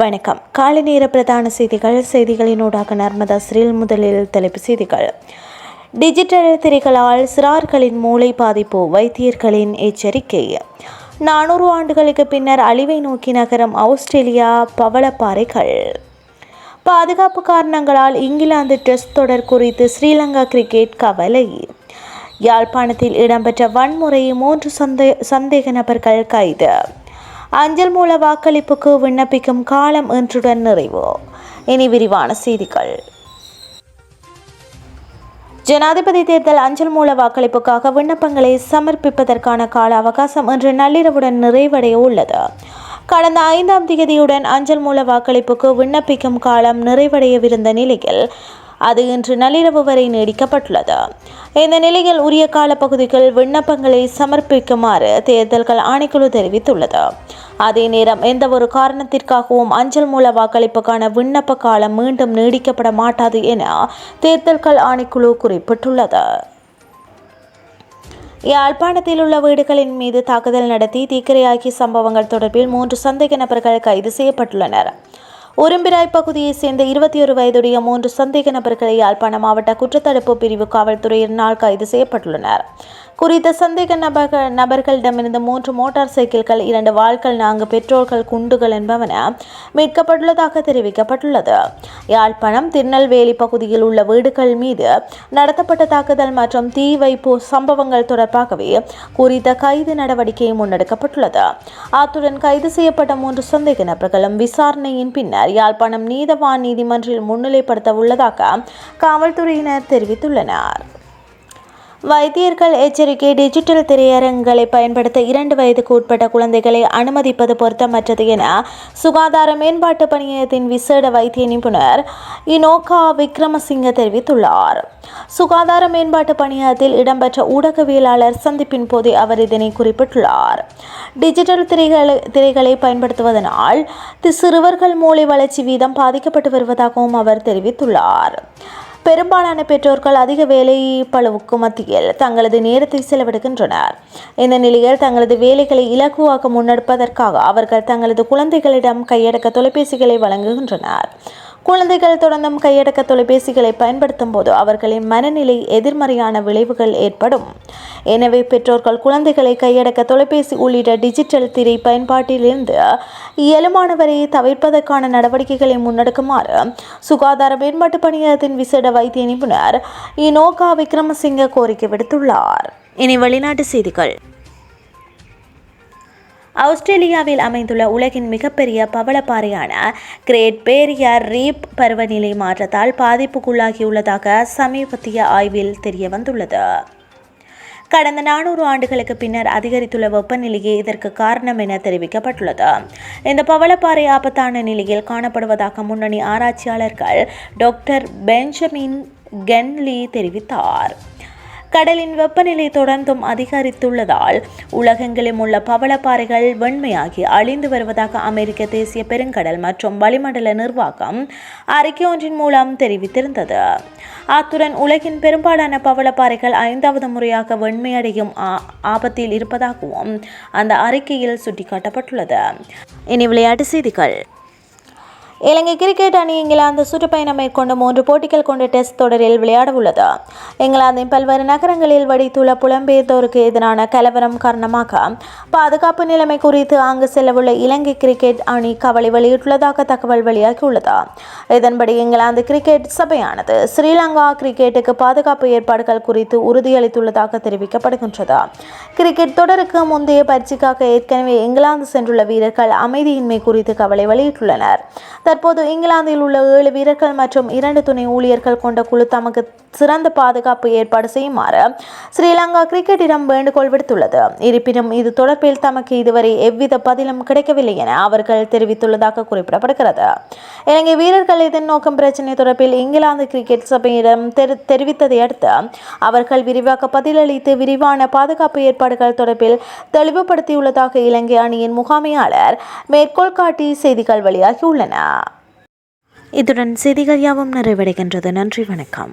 வணக்கம். காலை நேர பிரதான செய்திகள் செய்திகளினூடாக நர்மதா ஸ்ரீல் முதலில் தலைப்பு செய்திகள். டிஜிட்டல் திரைகளால் சிறார்களின் மூளை பாதிப்பு வைத்தியர்களின் எச்சரிக்கை. நானூறு ஆண்டுகளுக்கு பின்னர் அழிவை நோக்கி நகரம் ஆஸ்திரேலியா பவளப்பாறைகள். பாதுகாப்பு காரணங்களால் இங்கிலாந்து டெஸ்ட் தொடர் குறித்து ஸ்ரீலங்கா கிரிக்கெட் கவலை. யாழ்ப்பாணத்தில் இடம்பெற்ற வன்முறை மூன்று சந்தே சந்தேக நபர்கள் கைது. அஞ்சல் மூல வாக்களிப்புக்கு விண்ணப்பிக்கும் காலம் இன்றுடன் நிறைவு. இனி விரிவான செய்திகள். ஜனாதிபதி தேர்தல் அஞ்சல் மூல வாக்களிப்புக்காக விண்ணப்பங்களை சமர்ப்பிப்பதற்கான கால அவகாசம் இன்று நள்ளிரவுடன் நிறைவடைய உள்ளது. கடந்த ஐந்தாம் தேதியுடன் அஞ்சல் மூல வாக்களிப்புக்கு விண்ணப்பிக்கும் காலம் நிறைவடையவிருந்த நிலையில் அது இன்று நள்ளிரவு வரை நீடிக்கப்பட்டுள்ளது. இந்த நிலையில் உரிய காலப்பகுதிகள் விண்ணப்பங்களை சமர்ப்பிக்குமாறு தேர்தல்கள் ஆணைக்குழு தெரிவித்துள்ளது. அதே நேரம் எந்த ஒரு காரணத்திற்காகவும் அஞ்சல் மூல வாக்களிப்புக்கான விண்ணப்ப காலம் மீண்டும் நீடிக்கப்பட மாட்டாது என தேர்தல்கள் ஆணைக்குழு குறிப்பிட்டுள்ளது. யாழ்ப்பாணத்தில் உள்ள வீடுகளின் மீது தாக்குதல் நடத்தி தீக்கிரையாகிய சம்பவங்கள் தொடர்பில் மூன்று சந்தேக நபர்கள் கைது செய்யப்பட்டுள்ளனர். உரும்பிராய் பகுதியைச் சேர்ந்த இருபத்தி ஒரு வயதுடைய மூன்று சந்தேக நபர்களை யாழ்ப்பாணம் மாவட்ட குற்றத்தடுப்பு பிரிவு காவல்துறையினால் கைது செய்யப்பட்டுள்ளனர். குறித்த சந்தேக நபர்கள் நபர்களிடமிருந்து மூன்று மோட்டார் சைக்கிள்கள் இரண்டு வாள்கள் நான்கு பெட்ரோல்கள் குண்டுகள் என்பவன மீட்கப்பட்டுள்ளதாக தெரிவிக்கப்பட்டுள்ளது. யாழ்ப்பாணம் திருநெல்வேலி பகுதியில் உள்ள வீடுகள் மீது நடத்தப்பட்ட தாக்குதல் மற்றும் தீ வைப்பு சம்பவங்கள் தொடர்பாகவே குறித்த கைது நடவடிக்கை முன்னெடுக்கப்பட்டுள்ளது. அத்துடன் கைது செய்யப்பட்ட மூன்று சந்தேக நபர்களும் விசாரணையின் பின்னர் யாழ்ப்பாணம் நீதவான் நீதிமன்றில் முன்னிலைப்படுத்த உள்ளதாக காவல்துறையினர் தெரிவித்துள்ளனர். வைத்தியர்கள் எச்சரிக்கை டிஜிட்டல் திரையரங்குகளை பயன்படுத்த இரண்டு வயதுக்கு உட்பட்ட குழந்தைகளை அனுமதிப்பது பொருத்தமற்றது என சுகாதார மேம்பாட்டு பணியத்தின் விசேட வைத்திய நிபுணர் இனோகா விக்ரமசிங்க தெரிவித்துள்ளார். சுகாதார மேம்பாட்டு பணியத்தில் இடம்பெற்ற ஊடகவியலாளர் சந்திப்பின் போது அவர் இதனை குறிப்பிட்டுள்ளார். டிஜிட்டல் திரைகளை திரைகளை பயன்படுத்துவதனால் சிறுவர்கள் மூளை வளர்ச்சி வீதம் பாதிக்கப்பட்டு வருவதாகவும் அவர் தெரிவித்துள்ளார். பெரும்பாலான பெற்றோர்கள் அதிக வேலை பழுவுக்கு மத்தியில் தங்களது நேரத்தை செலவிடுகின்றனர். இந்த நிலையில் தங்களது வேலைகளை இலகுவாக முன்னெடுப்பதற்காக அவர்கள் தங்களது குழந்தைகளிடம் கையடக்க தொலைபேசிகளை வழங்குகின்றனர். குழந்தைகள் தொடர்ந்தும் கையடக்க தொலைபேசிகளை பயன்படுத்தும் போது அவர்களின் மனநிலை எதிர்மறையான விளைவுகள் ஏற்படும். எனவே பெற்றோர்கள் குழந்தைகளை கையடக்க தொலைபேசி உள்ளிட்ட டிஜிட்டல் திரை பயன்பாட்டிலிருந்து இயலுமானவரை தவிர்ப்பதற்கான நடவடிக்கைகளை முன்னெடுக்குமாறு சுகாதார மேம்பாட்டு பணியகத்தின் விசேட வைத்திய நிபுணர் இனோகா விக்ரமசிங்க கோரிக்கை விடுத்துள்ளார். இனி வெளிநாட்டு செய்திகள். ஆஸ்திரேலியாவில் அமைந்துள்ள உலகின் மிகப்பெரிய பவளப்பாறையான கிரேட் பேரியர் ரீப் பருவநிலை மாற்றத்தால் பாதிப்புக்குள்ளாகியுள்ளதாக சமீபத்திய ஆய்வில் தெரிய வந்துள்ளது கடந்த நானூறு ஆண்டுகளுக்கு பின்னர் அதிகரித்துள்ள வெப்பநிலையே இதற்கு காரணம் என தெரிவிக்கப்பட்டுள்ளது. இந்த பவளப்பாறை ஆபத்தான நிலையில் காணப்படுவதாக முன்னணி ஆராய்ச்சியாளர்கள் டாக்டர் பெஞ்சமின் கென்லி தெரிவித்தார். கடலின் வெப்பநிலை தொடர்ந்தும் அதிகரித்துள்ளதால் உலகெங்கிலும் உள்ள பவளப்பாறைகள் வெண்மையாகி அழிந்து வருவதாக அமெரிக்க தேசிய பெருங்கடல் மற்றும் வளிமண்டல நிர்வாகம் அறிக்கை ஒன்றின் மூலம் தெரிவித்திருந்தது. அத்துடன் உலகின் பெரும்பாலான பவளப்பாறைகள் ஐந்தாவது முறையாக வெண்மையடையும் ஆபத்தில் இருப்பதாகவும் அந்த அறிக்கையில் சுட்டிக்காட்டப்பட்டுள்ளது. இனி விளையாட்டு செய்திகள். இலங்கை கிரிக்கெட் அணி இங்கிலாந்து சுற்றுப்பயணம் மேற்கொண்டு மூன்று போட்டிகள் கொண்ட டெஸ்ட் தொடரில் விளையாட உள்ளது இங்கிலாந்தின் பல்வேறு நகரங்களில் வடித்துள்ள புலம்பெயர்ந்தோருக்கு எதிரான கலவரம் காரணமாக பாதுகாப்பு நிலைமை குறித்து அங்கு செல்லவுள்ள இலங்கை கிரிக்கெட் அணி கவலை வெளியிட்டுள்ளதாக தகவல் வெளியாகியுள்ளது. இதன்படி இங்கிலாந்து கிரிக்கெட் சபையானது ஸ்ரீலங்கா கிரிக்கெட்டுக்கு பாதுகாப்பு ஏற்பாடுகள் குறித்து உறுதியளித்துள்ளதாக தெரிவிக்கப்படுகின்றது. கிரிக்கெட் தொடருக்கு முந்தைய பயிற்சிக்காக ஏற்கனவே இங்கிலாந்து சென்றுள்ள வீரர்கள் அமைதியின்மை குறித்து கவலை வெளியிட்டுள்ளனர். தற்போது இங்கிலாந்தில் உள்ள ஏழு வீரர்கள் மற்றும் இரண்டு துணை ஊழியர்கள் கொண்ட குழு தமக்கு சிறந்த பாதுகாப்பு ஏற்பாடு செய்யுமாறு ஸ்ரீலங்கா கிரிக்கெட்டிடம் வேண்டுகோள் விடுத்துள்ளது. இருப்பினும் இது தொடர்பில் தமக்கு இதுவரை எவ்வித பதிலும் கிடைக்கவில்லை என அவர்கள் தெரிவித்துள்ளதாக குறிப்பிடப்படுகிறது. இலங்கை வீரர்கள் இதன் நோக்கம் பிரச்சினை தொடர்பில் இங்கிலாந்து கிரிக்கெட் சபையிடம் தெரிவித்ததை அடுத்து அவர்கள் விரிவாக பதிலளித்து விரிவான பாதுகாப்பு ஏற்பாடுகள் தொடர்பில் தெளிவுபடுத்தியுள்ளதாக இலங்கை அணியின் முகாமையாளர் மேற்கோள் காட்டி செய்திகள் வெளியாகியுள்ளன. இத்துடன் செய்திகள் யாவும் நிறைவடைகின்றது. நன்றி வணக்கம்.